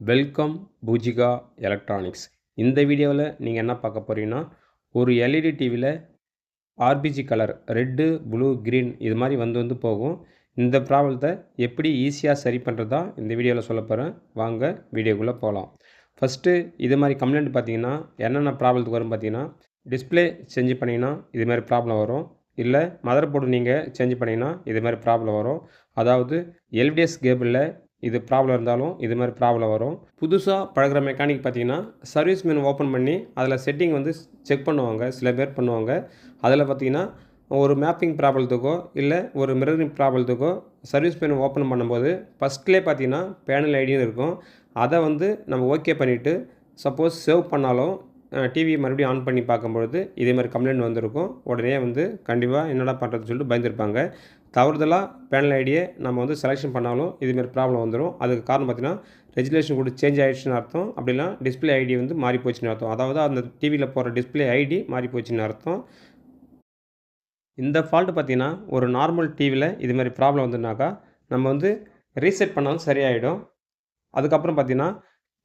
Welcome Poojika electronics. இந்த வீடியோவில் நீங்கள் என்ன பார்க்க போகிறீங்கன்னா ஒரு எல்இடி டிவியில் RBG colour red blue green இது மாதிரி வந்து வந்து போகும். இந்த ப்ராப்ளத்தை எப்படி ஈஸியாக சரி பண்ணுறதா இந்த வீடியோவில் சொல்ல போகிறேன் வாங்க வீடியோக்குள்ளே போகலாம் ஃபஸ்ட்டு இது மாதிரி கம்ப்ளைண்ட் பார்த்தீங்கன்னா என்னென்ன ப்ராப்ளத்துக்கு வரும் பார்த்தீங்கன்னா டிஸ்பிளே செஞ்சு பண்ணிங்கன்னா இது மாதிரி ப்ராப்ளம் வரும். இல்லை மதர் போர்டு நீங்கள் சேஞ்ச் பண்ணிங்கன்னா இது மாதிரி ப்ராப்ளம் வரும். அதாவது எல்டிஎஸ் கேபிளில் இது ப்ராப்ளம் இருந்தாலும் இது மாதிரி ப்ராப்ளம் வரும். புதுசாக பழகுற மெக்கானிக் பார்த்தீங்கன்னா சர்வீஸ் மெனு ஓப்பன் பண்ணி அதில் செட்டிங் வந்து செக் பண்ணுவாங்க சில பேர் பண்ணுவாங்க. அதில் பார்த்தீங்கன்னா ஒரு மேப்பிங் ப்ராப்ளத்துக்கோ இல்லை ஒரு மிரரிங் ப்ராப்ளத்துக்கோ சர்வீஸ் மெனு ஓப்பன் பண்ணும்போது ஃபஸ்ட்லேயே பார்த்தீங்கன்னா பேனல் ஐடின்னு இருக்கும். அதை வந்து நம்ம ஓகே பண்ணிவிட்டு சப்போஸ் சேவ் பண்ணாலும் டிவி மறுபடியும் ஆன் பண்ணி பார்க்கும்பொழுது இதே மாதிரி கம்ப்ளைண்ட் வந்திருக்கும். உடனே வந்து கண்டிப்பாக என்னடா பண்ணுறதுன்னு சொல்லிட்டு பயந்துருப்பாங்க. தவறுதலாக பேனல் ஐடியை நம்ம வந்து செலெக்ஷன் பண்ணாலும் இதுமாரி ப்ராப்ளம் வந்துடும் அதுக்கு காரணம் பார்த்தீங்கன்னா ரெஜிலேஷன் கூட சேஞ்ச் ஆகிடுச்சுன்னு அர்த்தம். அப்படிலாம் டிஸ்பிளே ஐடி வந்து மாறி போச்சுன்னு அர்த்தம். அதாவது அந்த டிவியில் போகிற டிஸ்பிளே ஐடி மாறி போச்சுன்னு அர்த்தம். இந்த ஃபால்ட்டு பார்த்தீங்கன்னா ஒரு நார்மல் டிவியில் இது மாதிரி ப்ராப்ளம் வந்துனாக்கா நம்ம வந்து ரீசெட் பண்ணாலும் சரியாயிடும். அதுக்கப்புறம் பார்த்திங்கன்னா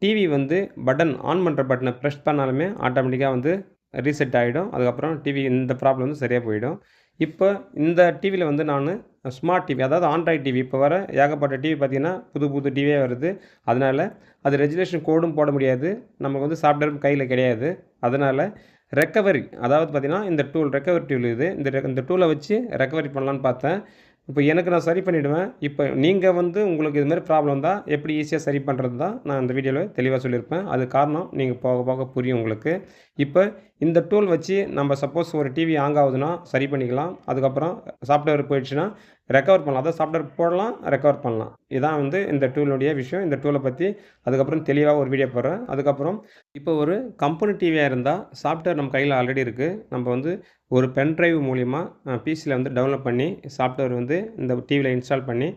டிவி வந்து பட்டன் ஆன் பண்ணுற பட்டனை ப்ரெஸ் பண்ணாலுமே ஆட்டோமேட்டிக்காக வந்து ரீசெட் ஆகிடும். அதுக்கப்புறம் டிவி இந்த ப்ராப்ளம் வந்து சரியாக போயிடும். இப்போ இந்த டிவியில் வந்து நான் ஸ்மார்ட் டிவி அதாவது ஆண்ட்ராய்ட் டிவி இப்போ வர ஏகப்பட்ட டிவி பார்த்திங்கன்னா புது புது டிவியே வருது. அதனால் அது ரெஜிஸ்ட்ரேஷன் கோடும் போட முடியாது. நமக்கு வந்து சாஃப்ட்வேர் கையில் கிடையாது. அதனால் ரெக்கவரி அதாவது பார்த்திங்கன்னா இந்த டூல் ரெக்கவரி டூல் இது இந்த இந்த டூலை வச்சு ரெக்கவரி பண்ணலான்னு பார்த்தேன். இப்போ எனக்கு நான் சரி பண்ணிவிடுவேன் இப்போ நீங்கள் வந்து உங்களுக்கு இது மாதிரி ப்ராப்ளம் தான் எப்படி ஈஸியாக சரி பண்ணுறது தான் நான் இந்த வீடியோவில் தெளிவாக சொல்லியிருப்பேன். அது காரணம் நீங்கள் போக போக புரியும் உங்களுக்கு. இப்போ இந்த டூல் வச்சு நம்ம சப்போஸ் ஒரு டிவி ஆங் ஆகுதுன்னா சரி பண்ணிக்கலாம். அதுக்கப்புறம் சாஃப்ட்வேர் போயிடுச்சுன்னா ரெக்கவர் பண்ணலாம். அதாவது சாஃப்ட்வேர் போடலாம் ரெக்கவர் பண்ணலாம். இதுதான் வந்து இந்த டூலுடைய விஷயம். இந்த டூலை பற்றி அதுக்கப்புறம் தெளிவாக ஒரு வீடியோ போடுறேன். அதுக்கப்புறம் இப்போ ஒரு கம்பெனி டிவியாக இருந்தால் சாஃப்ட்வேர் நம்ம கையில் ஆல்ரெடி இருக்குது நம்ம வந்து ஒரு பென் ட்ரைவ் மூலிமா பிசியில் வந்து டவுன்லோட் பண்ணி சாஃப்ட்வேர் வந்து இந்த டிவியில் இன்ஸ்டால் பண்ணி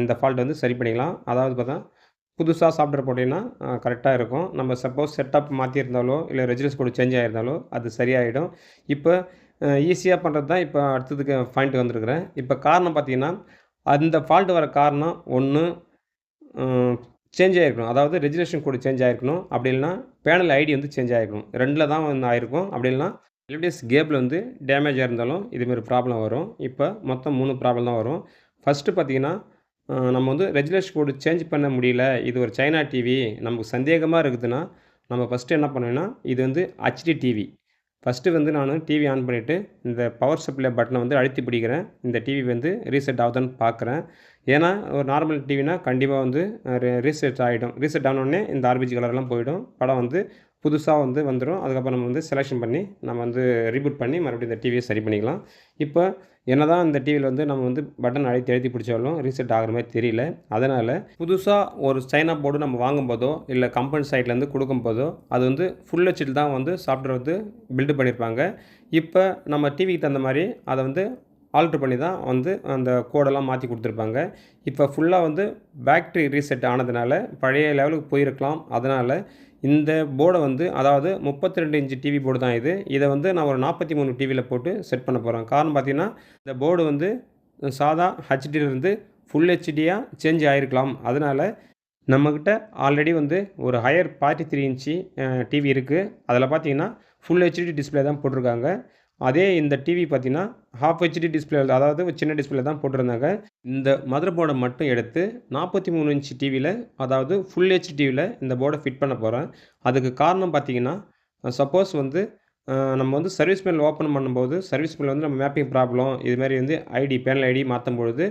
இந்த ஃபால்ட் வந்து சரி பண்ணிக்கலாம். அதாவது பார்த்தா புதுசாக சாஃப்ட்வேர் போட்டிங்கன்னா கரெக்டாக இருக்கும். நம்ம சப்போஸ் செட்டப் மாற்றியிருந்தாலோ இல்லை ரெஜிஸ்டர்ஸ் கூட சேஞ்ச் ஆகிருந்தாலோ அது சரியாயிடும். இப்போ ஈஸியாக பண்ணுறது தான் இப்போ அடுத்ததுக்கு பாயிண்ட் வந்திருக்கிறேன். இப்போ காரணம் பார்த்தீங்கன்னா அந்த ஃபால்ட் வர காரணம் ஒன்று சேஞ்ச் ஆகிருக்கணும் அதாவது ரெஜிஸ்ட்ரேஷன் கோடு சேஞ்ச் ஆகிருக்கணும் அப்படி இல்லைனா பேனல் ஐடி வந்து சேஞ்ச் ஆகிருக்கணும் ரெண்டில் தான் வந்து ஆயிருக்கும். அப்படி இல்லைனா எல்டிஎஸ் கேபிள் வந்து டேமேஜாக இருந்தாலும் இதுமாரி ப்ராப்ளம் வரும். இப்போ மொத்தம் மூணு ப்ராப்ளம் தான் வரும். ஃபஸ்ட்டு பார்த்தீங்கன்னா நம்ம வந்து ரெஜிஸ்ட்ரேஷன் கோடு சேஞ்ச் பண்ண முடியல. இது ஒரு சைனா டிவி நமக்கு சந்தேகமாக இருக்குதுன்னா நம்ம ஃபஸ்ட்டு என்ன பண்ணுவேன்னா இது வந்து ஹச்டி டிவி ஃபஸ்ட்டு வந்து நான் டிவி ஆன் பண்ணிவிட்டு இந்த பவர் சப்ளை பட்டனை வந்து அழுத்தி பிடிக்கிறேன். இந்த டிவி வந்து ரீசெட் ஆகுதான்னு பார்க்குறேன் ஏன்னா ஒரு நார்மல் டிவினா கண்டிப்பாக வந்து ரீசெட் ஆகிடும் ரீசெட் ஆனோடனே இந்த ஆர்பிஜி கலர்லாம் போயிடும். படம் வந்து புதுசாக வந்து வந்துடும் அதுக்கப்புறம் நம்ம வந்து செலெக்ஷன் பண்ணி நம்ம வந்து ரீபூட் பண்ணி மறுபடியும் இந்த டிவியை சரி பண்ணிக்கலாம். இப்போ என்ன தான் இந்த டிவியில் வந்து நம்ம வந்து பட்டன் அழைத்து எழுதி பிடிச்சாலும் ரீசெட் ஆகிற மாதிரி தெரியல. அதனால் புதுசாக ஒரு சைனா போர்டு நம்ம வாங்கும்போதோ இல்லை கம்பெனி சைட்லேருந்து கொடுக்கும்போதோ அது வந்து ஃபுல் ஹெச்சில் தான் வந்து சாஃப்ட்வேர் வந்து பில்டு பண்ணியிருப்பாங்க இப்போ நம்ம டிவிக்கு தகுந்த மாதிரி அதை வந்து ஆல்ட்ரு பண்ணி தான் வந்து அந்த கோடெல்லாம் மாற்றி கொடுத்துருப்பாங்க. இப்போ ஃபுல்லாக வந்து பேட்ரி ரீசெட் ஆனதுனால பழைய லெவலுக்கு போயிருக்கலாம். அதனால் இந்த போர்டை வந்து அதாவது முப்பத்தி ரெண்டு இன்ச்சு டிவி போர்டு தான் இது. இதை வந்து நான் ஒரு நாற்பத்தி மூணு டிவியில் போட்டு செட் பண்ண போகிறேன் காரணம் பார்த்தீங்கன்னா இந்த போர்டு வந்து சாதா ஹெச்டியிலிருந்து ஃபுல் ஹெச்டியாக சேஞ்ச் ஆகிருக்கலாம் அதனால் நம்மக்கிட்ட ஆல்ரெடி வந்து ஒரு Haier forty three inch TV இருக்குது அதில் பார்த்தீங்கன்னா ஃபுல் ஹெச்டி டிஸ்பிளே தான் போட்டிருக்காங்க. அதே இந்த டிவி பார்த்தீங்கன்னா ஹாஃப் ஹெச்டி டிஸ்பிளே அதாவது ஒரு சின்ன டிஸ்பிளே தான் போட்டிருந்தாங்க. இந்த மதர் போர்டை மட்டும் எடுத்து நாற்பத்தி மூணு இன்ச் டிவியில் அதாவது ஃபுல் ஹெச்டி டிவியில் இந்த போர்டை ஃபிட் பண்ண போகிறேன் அதுக்கு காரணம் பார்த்தீங்கன்னா சப்போஸ் வந்து நம்ம வந்து சர்வீஸ் மேல் ஓப்பன் பண்ணும்போது சர்வீஸ் மேல் வந்து நம்ம மேப்பிங் ப்ராப்ளம் இதுமாதிரி வந்து ஐடி பேனல் ஐடி மாற்றும் பொழுது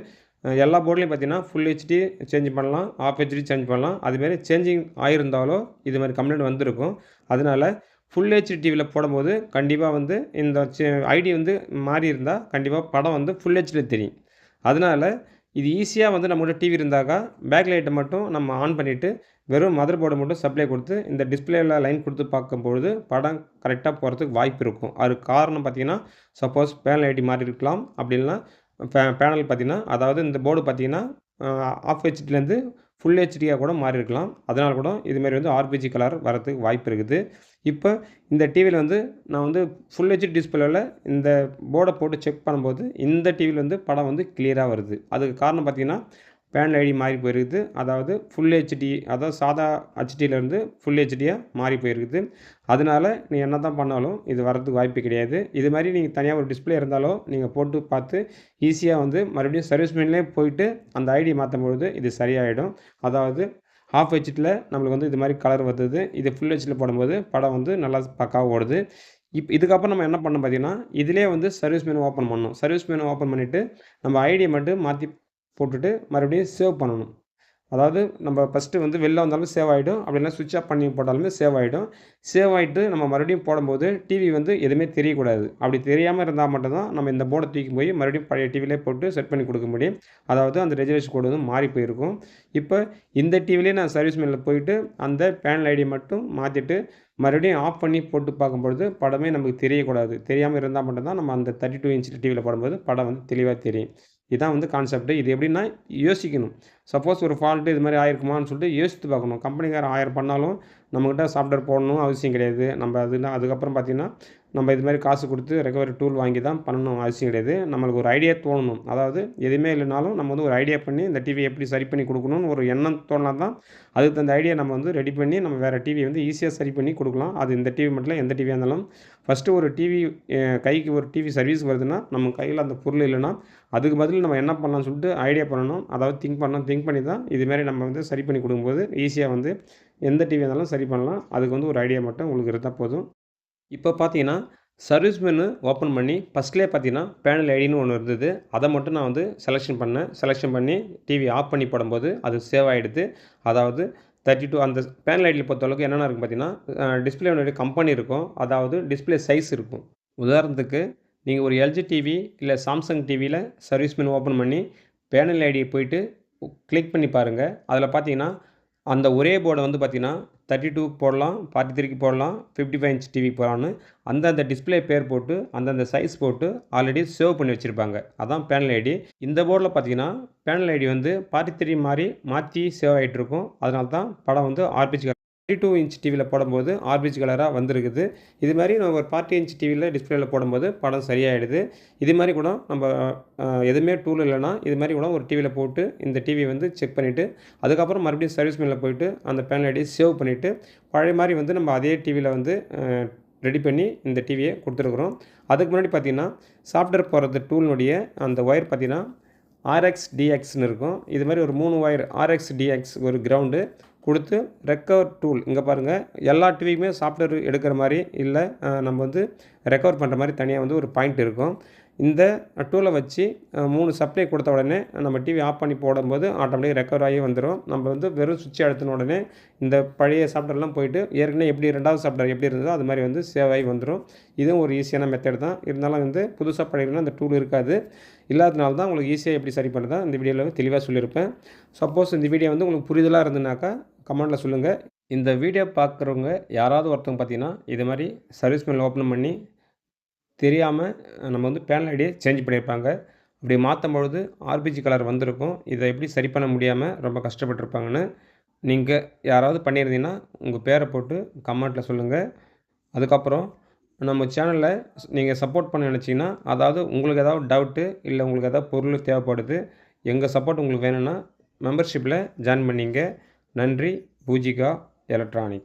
எல்லா போர்ட்லேயும் பார்த்தீங்கன்னா ஃபுல் ஹெச்டி சேஞ்ச் பண்ணலாம் ஆஃப் ஹெச்டி சேஞ்ச் பண்ணலாம். அதுமாரி சேஞ்சிங் ஆகியிருந்தாலோ இது மாதிரி கம்ப்ளைண்ட் வந்திருக்கும். அதனால் ஃபுல் ஹெச்டி டிவியில் போடும்போது கண்டிப்பாக வந்து இந்த ஐடி வந்து மாறி இருந்தால் கண்டிப்பாக படம் வந்து ஃபுல் ஹெச்டியில் தெரியும். அதனால் இது ஈஸியாக வந்து நம்மகிட்ட டிவி இருந்தாக்கா பேக் லைட்டை மட்டும் நம்ம ஆன் பண்ணிவிட்டு வெறும் மதர் போர்டை மட்டும் சப்ளை கொடுத்து இந்த டிஸ்பிளேயில் லைன் கொடுத்து பார்க்கும்பொழுது படம் கரெக்டாக போகிறதுக்கு வாய்ப்பு இருக்கும். அதுக்கு காரணம் பார்த்திங்கன்னா சப்போஸ் பேனல் ஐடி மாறி இருக்கலாம். அப்படி பே பேனல் பார்த்திங்கன்னா அதாவது இந்த போர்டு பார்த்திங்கன்னா ஆஃப் ஹெச்டிலேருந்து ஃபுல் ஹெச்டியாக கூட மாறி இருக்கலாம் அதனால் கூட இதுமாரி வந்து ஆர்பிஜி கலர் வரத்துக்கு வாய்ப்பு இருக்குது. இப்போ இந்த டிவியில் வந்து நான் வந்து ஃபுல் ஹெச்டி டிஸ்பிளேவில் இந்த போர்டை போட்டு செக் பண்ணும்போது இந்த டிவியில் வந்து படம் வந்து கிளியராக வருது. அதுக்கு காரணம் பார்த்திங்கன்னா பேனல் ஐடி மாறி போயிருக்குது. அதாவது ஃபுல் ஹெச்டி அதாவது சாதா ஹெச்டியிலேருந்து ஃபுல் ஹெச்டியாக மாறி போயிருக்குது. அதனால நீ என்ன தான் பண்ணாலும் இது வரதுக்கு வாய்ப்பு கிடையாது. இது மாதிரி நீங்கள் தனியாக ஒரு டிஸ்பிளே இருந்தாலும் நீங்கள் போட்டு பார்த்து ஈஸியாக வந்து மறுபடியும் சர்வீஸ் மேன்லேயே போயிட்டு அந்த ஐடி மாற்றும் பொழுது இது சரியாயிடும். அதாவது ஹாஃப் ஹெச்டியில் நம்மளுக்கு வந்து இது மாதிரி கலர் வருது இது ஃபுல் ஹெச்டியில் போடும்போது படம் வந்து நல்லா பக்காவாக ஓடுது. இப் இதுக்கப்புறம் நம்ம என்ன பண்ணோம் பார்த்தீங்கன்னா இதிலே வந்து சர்வீஸ் மெனு ஓப்பன் பண்ணணும். சர்வீஸ் மெனு ஓப்பன் பண்ணிவிட்டு நம்ம ஐடியை மட்டும் மாற்றி போட்டுட்டு மறுபடியும் சேவ் பண்ணணும். அதாவது நம்ம ஃபஸ்ட்டு வந்து வெளில வந்தாலும் சேவ் ஆகிடும் அப்படின்னா சுவிட்ச் ஆஃப் பண்ணி போட்டாலுமே சேவ் ஆகிடும் சேவ் ஆகிட்டு நம்ம மறுபடியும் போடும்போது டிவி வந்து எதுவுமே தெரியக்கூடாது. அப்படி தெரியாமல் இருந்தால் மட்டும்தான் நம்ம இந்த போர்டை தூக்கி போய் மறுபடியும் பழைய டிவிலே போட்டு செட் பண்ணி கொடுக்க முடியும். அதாவது அந்த ரெஜிஸ்ட்ரேஷன் கோடு வந்து மாறி போயிருக்கும். இப்போ இந்த டிவிலே நான் சர்வீஸ் மேனில் போயிட்டு அந்த பேனல் ஐடி மட்டும் மாற்றிட்டு மறுபடியும் ஆஃப் பண்ணி போட்டு பார்க்கும்பொழுது படமே நமக்கு தெரியக்கூடாது. தெரியாமல் இருந்தால் மட்டும்தான் நம்ம அந்த தேர்ட்டி டூ இன்ச் டிவியில் போடும்போது படம் வந்து தெளிவாக தெரியும். இதான் வந்து கான்செப்ட்டு இது எப்படின்னா யோசிக்கணும். சப்போஸ் ஒரு ஃபால்ட்டு இது மாதிரி ஆயிருக்குமான்னு சொல்லிட்டு யோசித்து பார்க்கணும். கம்பெனிக்காரன் ஆயிரம் பண்ணாலும் நம்மக்கிட்ட சாஃப்ட்வேர் போடணும் அவசியம் கிடையாது. நம்ம அது அதுக்கப்புறம் பார்த்திங்கன்னா நம்ம இது மாதிரி காசு கொடுத்து ரெக்கவரி டூல் வாங்கி தான் பண்ணணும் அவசியம் கிடையாது. நம்மளுக்கு ஒரு ஐடியா தோணணும். அதாவது எதுவுமே இல்லைனாலும் நம்ம வந்து ஒரு ஐடியா பண்ணி இந்த டிவியை எப்படி சரி பண்ணி கொடுக்கணும்னு ஒரு எண்ணம் தோணினா தான் அதுக்கு அந்த ஐடியா நம்ம வந்து ரெடி பண்ணி நம்ம வேறு டிவியை வந்து ஈஸியாக சரி பண்ணி கொடுக்கலாம். அது இந்த டிவி மட்டும் இல்லை எந்த டிவியாக இருந்தாலும். ஃபஸ்ட்டு ஒரு டிவி கைக்கு ஒரு டிவி சர்வீஸ் வருதுன்னா நம்ம கையில் அந்த பொருள் இல்லைன்னா அதுக்கு பதில் நம்ம என்ன பண்ணலாம்னு சொல்லிட்டு ஐடியா பண்ணணும். அதாவது திங்க் பண்ணணும். திங்க் பண்ணி தான் இதுமாரி நம்ம வந்து சரி பண்ணி கொடுக்கும்போது ஈஸியாக வந்து எந்த டிவி இருந்தாலும் சரி பண்ணலாம். அதுக்கு வந்து ஒரு ஐடியா மட்டும் உங்களுக்கு இருந்தால் போதும். இப்போ பார்த்தீங்கன்னா சர்வீஸ் மெனு ஓப்பன் பண்ணி ஃபஸ்ட்லேயே பார்த்தீங்கன்னா பேனல் ஐடின்னு ஒன்று இருந்தது. அதை மட்டும் நான் வந்து செலெக்ஷன் பண்ணேன். செலெக்ஷன் பண்ணி டிவி ஆஃப் பண்ணி போடும்போது அது சேவ் ஆகிடுது அதாவது தேர்ட்டி டூ அந்த பேனல் ஐடியில் பொறுத்தளவுக்கு என்னென்ன இருக்கும் பார்த்தீங்கன்னா டிஸ்பிளேனுடைய கம்பெனி இருக்கும். அதாவது டிஸ்பிளே சைஸ் இருக்கும். உதாரணத்துக்கு நீங்கள் ஒரு எல்ஜி டிவி இல்லை சாம்சங் டிவியில் சர்வீஸ் மெனு ஓப்பன் பண்ணி பேனல் ஐடியை போயிட்டு கிளிக் பண்ணி பாருங்கள் அதில் பார்த்தீங்கன்னா அந்த ஒரே போர்டை வந்து பார்த்திங்கன்னா தேர்ட்டி டூ போடலாம் ஃபார்ட்டி த்ரீக்கு போடலாம் ஃபிஃப்டி ஃபைவ் இன்ச் டிவி போடலான்னு அந்தந்த டிஸ்பிளே பேர் போட்டு அந்தந்த சைஸ் போட்டு ஆல்ரெடி சேவ் பண்ணி வச்சுருப்பாங்க. அதான் பேனல் ஐடி இந்த போர்டில் பார்த்தீங்கன்னா பேனல் ஐடி வந்து ஃபார்ட்டி த்ரீ மாதிரி மாற்றி சேவ் ஆகிட்டு இருக்கும் அதனால தான் படம் வந்து ஆர்பிஜி தேர்ட்டி டூ இன்ச் டிவியில் போடும்போது ஆர்பிஜி கலராக வந்திருக்குது. இது மாதிரி நம்ம ஒரு ஃபார்ட்டி இன்ச் டிவியில் டிஸ்பிளேயில் போடும்போது படம் சரியாயிடுது. இது மாதிரி கூட நம்ம எதுவுமே டூல் இல்லைனா இது மாதிரி கூட ஒரு டிவியில் போட்டு இந்த டிவி வந்து செக் பண்ணிவிட்டு அதுக்கப்புறம் மறுபடியும் சர்வீஸ் மேலே போயிட்டு அந்த பேனல் ஐடி சேவ் பண்ணிவிட்டு பழைய மாதிரி வந்து நம்ம அதே டிவியில் வந்து ரெடி பண்ணி இந்த டிவியை கொடுத்துருக்குறோம். அதுக்கு முன்னாடி பார்த்திங்கன்னா சாஃப்ட்வேர் போகிறது டூலினுடைய அந்த ஒயர் பார்த்திங்கன்னா ஆர்எக்ஸ் டிஎக்ஸ்னு இருக்கும். இது மாதிரி ஒரு மூணு ஒயர் ஆர்எக்ஸ் டிஎக்ஸ் ஒரு கிரவுண்டு கொடுத்து ரெக்கவர் டூல் இங்கே பாருங்கள் எல்லா டிவிக்குமே சாஃப்ட்வேர் எடுக்கிற மாதிரி இல்லை நம்ம வந்து ரெக்கவர் பண்ணுற மாதிரி தனியாக வந்து ஒரு பாயிண்ட் இருக்கும். இந்த டூலை வச்சு மூணு சப்ளை கொடுத்த உடனே நம்ம டிவி ஆஃப் பண்ணி போடும்போது ஆட்டோமேட்டிக் ரெக்கவர் ஆகி வந்துடும் நம்ம வந்து வெறும் சுவிட்ச் அழுத்தின உடனே இந்த பழைய சாஃப்ட்வேர்லாம் போயிட்டு ஏற்கனவே எப்படி ரெண்டாவது சாஃப்ட்வேர் எப்படி இருந்ததோ அது மாதிரி வந்து சேவ் ஆகி வந்துடும் இதுவும் ஒரு ஈஸியான மெத்தட் தான். இருந்தாலும் வந்து புதுசாக பழையலாம் அந்த டூல் இருக்காது. இல்லாதனால தான் உங்களுக்கு ஈஸியாக எப்படி சரி பண்ணுறதா இந்த வீடியோவில் தெளிவாக சொல்லியிருப்பேன். சப்போஸ் இந்த வீடியோ வந்து உங்களுக்கு புரிதலாக இருந்ததுனாக்கா கமெண்ட்டில் சொல்லுங்கள் இந்த வீடியோ பார்க்குறவங்க யாராவது ஒருத்தவங்க பார்த்தீங்கன்னா இது மாதிரி சர்வீஸ் மேல் ஓப்பன் பண்ணி தெரியாமல் நம்ம வந்து பேனல் ஐடியை சேஞ்ச் பண்ணியிருப்பாங்க. அப்படி மாற்றும் பொழுது ஆர்பிஜி கலர் வந்திருக்கும். இதை எப்படி சரி பண்ண முடியாமல் ரொம்ப கஷ்டப்பட்டுருப்பாங்கன்னு நீங்கள் யாராவது பண்ணியிருந்தீங்கன்னா உங்கள் பேரை போட்டு கமெண்ட்டில் சொல்லுங்கள் அதுக்கப்புறம் நம்ம சேனலில் நீங்கள் சப்போர்ட் பண்ண நினச்சிங்கன்னா அதாவது உங்களுக்கு ஏதாவது டவுட்டு இல்லை உங்களுக்கு ஏதாவது பொருள் தேவைப்படுது எங்கள் சப்போர்ட் உங்களுக்கு வேணும்னா மெம்பர்ஷிப்பில் ஜாயின் பண்ணிங்க. நன்றி பூஜிகா எலக்ட்ரானிக்ஸ்.